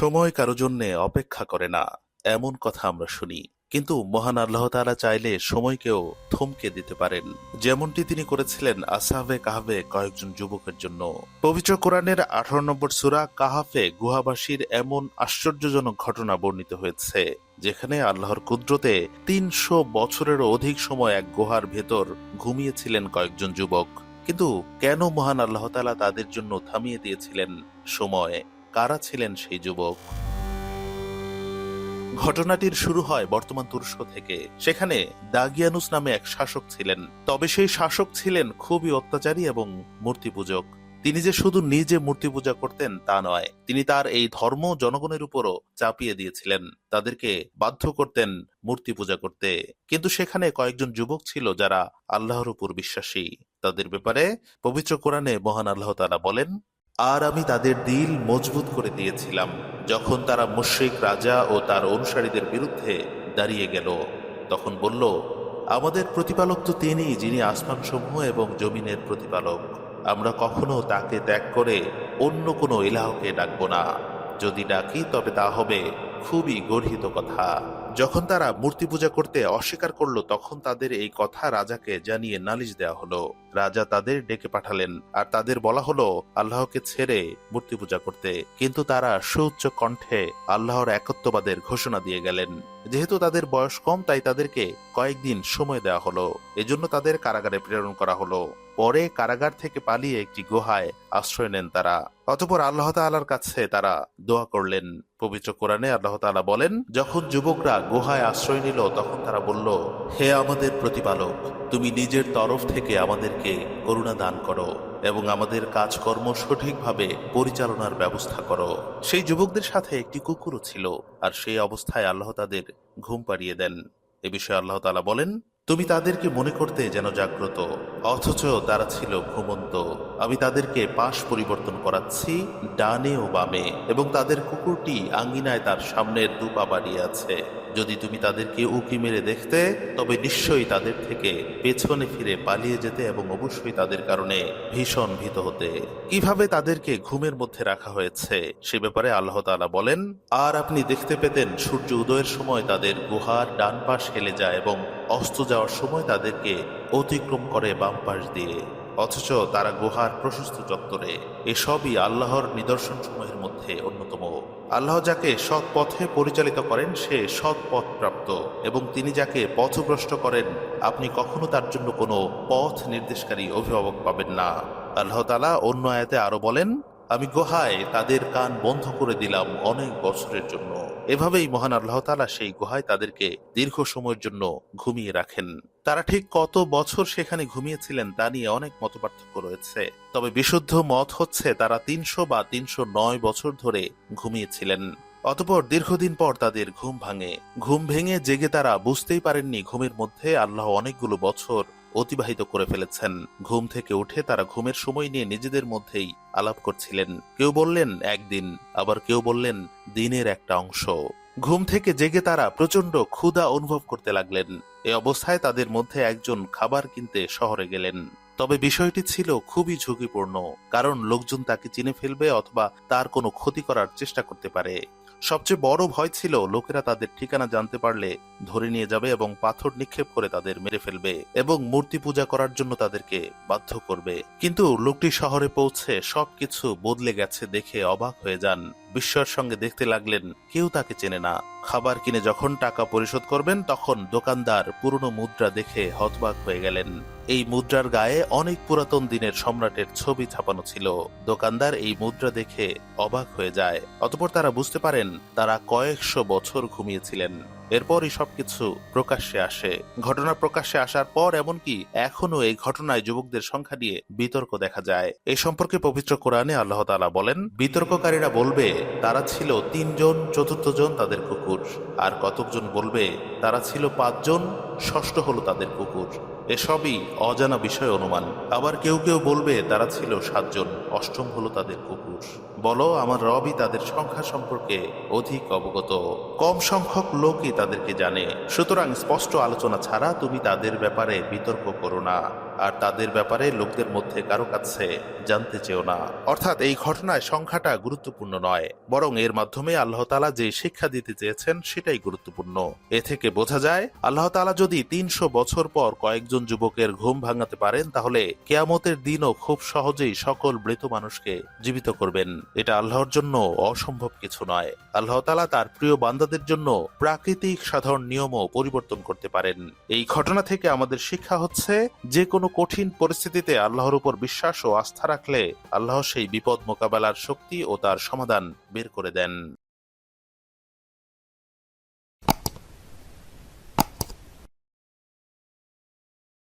সময় কারও জন্যে অপেক্ষা করে না, এমন কথা আমরা শুনি। কিন্তু মহান আল্লাহ তাআলা চাইলে সময়কেও থমকে দিতে পারেন। যেমনটি তিনি করেছিলেন আসাহাবে কাহাবে কয়েকজন যুবকের জন্য। পবিত্র কোরআনের আঠারো নম্বর সুরা কাহাফে গুহাবাসীর এমন আশ্চর্যজনক ঘটনা বর্ণিত হয়েছে, যেখানে আল্লাহর কুদরতে তিনশো বছরেরও অধিক সময় এক গুহার ভেতর ঘুমিয়েছিলেন কয়েকজন যুবক। কিন্তু কেন মহান আল্লাহ তাআলা তাদের জন্য থামিয়ে দিয়েছিলেন সময়? কারা ছিলেন সেই যুবক? ঘটনাটির শুরু হয় বর্তমান তুরস্ক থেকে। সেখানে দাগিয়ানুস নামে এক শাসক ছিলেন। তবে সেই শাসক ছিলেন খুবই অত্যাচারী এবং মূর্তি পূজক তিনি যে শুধু নিজে মূর্তি পূজা করতেন তা নয়, তিনি তার এই ধর্ম জনগণের উপরও চাপিয়ে দিয়েছিলেন। তাদেরকে বাধ্য করতেন মূর্তি পূজা করতে। কিন্তু সেখানে কয়েকজন যুবক ছিল যারা আল্লাহর উপর বিশ্বাসী। তাদের ব্যাপারে পবিত্র কোরআনে মহান আল্লাহ তাআলা বলেন আর আমি তাদের দিল মজবুত করে দিয়েছিলাম, যখন তারা মুশ্রিক রাজা ও তার অনুসারীদের বিরুদ্ধে দাঁড়িয়ে গেল। তখন বলল, আমাদের প্রতিপালক তো তিনি, যিনি আসমানসমূহ এবং জমিনের প্রতিপালক। আমরা কখনো তাকে ত্যাগ করে অন্য কোনো ইলাহকে ডাকব না। যদি ডাকি, তবে তা হবে খুবই গর্হিত কথা। যখন তারা মূর্তি পূজা করতে অস্বীকার করল, তখন তাদের এই কথা রাজাকে জানিয়ে নালিশ দেওয়া হলো। রাজা তাদের ডেকে পাঠালেন আর তাদের বলা হলো, আল্লাহকে ছেড়ে মূর্তি পূজা করতে। কিন্তু তারা সুউচ্চ কণ্ঠে আল্লাহর একত্ববাদের ঘোষণা দিয়ে গেলেন। যেহেতু তাদের বয়স কম, তাই তাদেরকে কয়েকদিন সময় দেওয়া হলো। এজন্য তাদের কারাগারে প্রেরণ করা হলো। পরে কারাগার থেকে পালিয়ে একটি গুহায় আশ্রয় নেন তারা। অতপর আল্লাহ তাআলার কাছে তারা দোয়া করলেন। পবিত্র কোরআনে আল্লাহ তাআলা বলেন, যখন যুবকরা গুহায় আশ্রয় নিল, তখন তারা বলল, হে আমাদের প্রতিপালক, তুমি নিজের তরফ থেকে আমাদেরকে করুণা দান করো এবং আমাদের কাজকর্ম সঠিকভাবে পরিচালনার ব্যবস্থা করো। সেই যুবকদের সাথে একটি কুকুরও ছিল, আর সেই অবস্থায় আল্লাহ তাদের ঘুম পাড়িয়ে দেন। এ বিষয়ে আল্লাহ তালা বলেন তুমি তাদেরকে মনে করতে যেন জাগ্রত, অথচ তারা ছিল ঘুমন্ত। আমি তাদেরকে পাশ পরিবর্তন করাচ্ছি, ডানে ও বামে, এবং তাদের কুকুরটি আঙ্গিনায় তার সামনের দুপা বাড়িয়ে আছে। যদি তুমি তাদেরকে উকি মেরে দেখতে, তবে নিশ্চয়ই তাদের থেকে পেছনে ফিরে পালিয়ে যেতে এবং অবশ্যই তাদের কারণে ভীষণ ভীত হতে। কীভাবে তাদেরকে ঘুমের মধ্যে রাখা হয়েছে, সে ব্যাপারে আল্লাহ তাআলা বলেন, আর আপনি দেখতে পেতেন সূর্য উদয়ের সময় তাদের গুহার ডান পাশ হেলে যায় এবং অস্ত যাওয়ার সময় তাদেরকে অতিক্রম করে বাম পাশ দিয়ে। অথচ তারা গুহার প্রশস্ত চত্বরে। এসবই আল্লাহর নিদর্শন সমূহের মধ্যে অন্যতম। আল্লাহ যাকে সৎ পথে পরিচালিত করেন, সে সৎ পথ প্রাপ্ত এবং তিনি যাকে পথভ্রষ্ট করেন, আপনি কখনো তার জন্য কোনো পথ নির্দেশকারী অভিভাবক পাবেন না। আল্লাহ তালা অন্য আয়াতে আরও বলেন, আমি গুহায় তাদের কান বন্ধ করে দিলাম অনেক বছরের জন্য। এভাবেই মহান আল্লাহ তালা সেই গুহায় তাদেরকে দীর্ঘ সময়ের জন্য ঘুমিয়ে রাখেন। তারা ঠিক কত বছর সেখানে ঘুমিয়েছিলেন তা নিয়ে অনেক মতপার্থক্য রয়েছে। তবে বিশুদ্ধ মত হচ্ছে তারা তিনশো বা তিনশো নয় বছর ধরে ঘুমিয়েছিলেন। অতপর দীর্ঘদিন পর তাদের ঘুম ভাঙে। ঘুম ভেঙে জেগে তারা বুঝতেই পারেননি ঘুমের মধ্যে আল্লাহ অনেকগুলো বছর অতিবাহিত করে ফেলেছেন। ঘুম থেকে উঠে তারা ঘুমের সময় নিয়ে নিজেদের মধ্যেই আলাপ করছিলেন। কেউ বললেন, একদিন। আবার কেউ বললেন, দিনের একটা অংশ। ঘুম থেকে জেগে তারা প্রচণ্ড ক্ষুধা অনুভব করতে লাগলেন। এ অবস্থায় তাদের মধ্যে একজন খাবার কিনতে শহরে গেলেন। তবে বিষয়টি ছিল খুবই ঝুঁকিপূর্ণ, কারণ লোকজন তাকে চিনে ফেলবে অথবা তার কোনো ক্ষতি করার চেষ্টা করতে পারে। সবচেয়ে বড় ভয় ছিল লোকেরা তাদের ঠিকানা জানতে পারলে ধরে নিয়ে যাবে এবং পাথর নিক্ষেপ করে তাদের মেরে ফেলবে এবং মূর্তি পূজা করার জন্য তাদেরকে বাধ্য করবে। কিন্তু লোকটি শহরে পৌঁছে সবকিছু বদলে গেছে দেখে অবাক হয়ে যান। বিস্ময়ের সঙ্গে দেখতে লাগলেন, কেউ তাকে চেনে না। খাবার কিনে যখন টাকা পরিশোধ করবেন, তখন দোকানদার পুরনো মুদ্রা দেখে হতবাক হয়ে গেলেন। এই মুদ্রার গায়ে অনেক পুরাতন দিনের সম্রাটের ছবি ছাপানো ছিল। দোকানদার এই মুদ্রা দেখে অবাক হয়ে যায়। অতপর তারা বুঝতে পারেন, তারা কয়েকশো বছর ঘুমিয়েছিলেন। এরপরই সবকিছু প্রকাশ্যে আসে। ঘটনা প্রকাশ্যে আসার পর এমনকি এখনও এই ঘটনায় যুবকদের সংখ্যা নিয়ে বিতর্ক দেখা যায়। এ সম্পর্কে পবিত্র কোরআনে আল্লাহ তালা বলেন, বিতর্ককারীরা বলবে, তারা ছিল তিনজন চতুর্থ জন তাদের কুকুর। আর কতকজন বলবে, তারা ছিল পাঁচজন ষষ্ঠ হলো তাদের কুকুর। এসবই অজানা বিষয় অনুমান। আবার কেউ কেউ বলবে তারা ছিল সাতজন, অষ্টম হলো তাদের কুকুর। বলো, আমার রবই তাদের সংখ্যা সম্পর্কে অধিক অবগত। কম সংখ্যক লোকই তাদেরকে জানে। সুতরাং স্পষ্ট আলোচনা ছাড়া তুমি তাদের ব্যাপারে বিতর্ক করো না। আর তাদের ব্যাপারে লোকদের মধ্যে কারও কাছে জানতে চেও না। অর্থাৎ এই ঘটনায় সংখ্যাটা গুরুত্বপূর্ণ নয়, বরং এর মাধ্যমে আল্লাহ তালা যে শিক্ষা দিতে চেয়েছেন সেটাই গুরুত্বপূর্ণ। এ থেকে বোঝা যায়, আল্লাহ তালা যদি তিনশো বছর পর কয়েকজন যুবকের ঘুম ভাঙাতে পারেন, তাহলে কেয়ামতের দিনও খুব সহজেই সকল মৃত মানুষকে জীবিত করবেন। এটা আল্লাহর জন্য অসম্ভব কিছু নয়। আল্লাহ তালা তার প্রিয় বান্দাদের জন্য প্রাকৃতিক সাধারণ নিয়মও পরিবর্তন করতে পারেন। এই ঘটনা থেকে আমাদের শিক্ষা হচ্ছে, যে কোনো কঠিন পরিস্থিতিতে আল্লাহর উপর বিশ্বাস ও আস্থা রাখলে আল্লাহ সেই বিপদ মোকাবেলার শক্তি ও তার সমাধান বের করে দেন।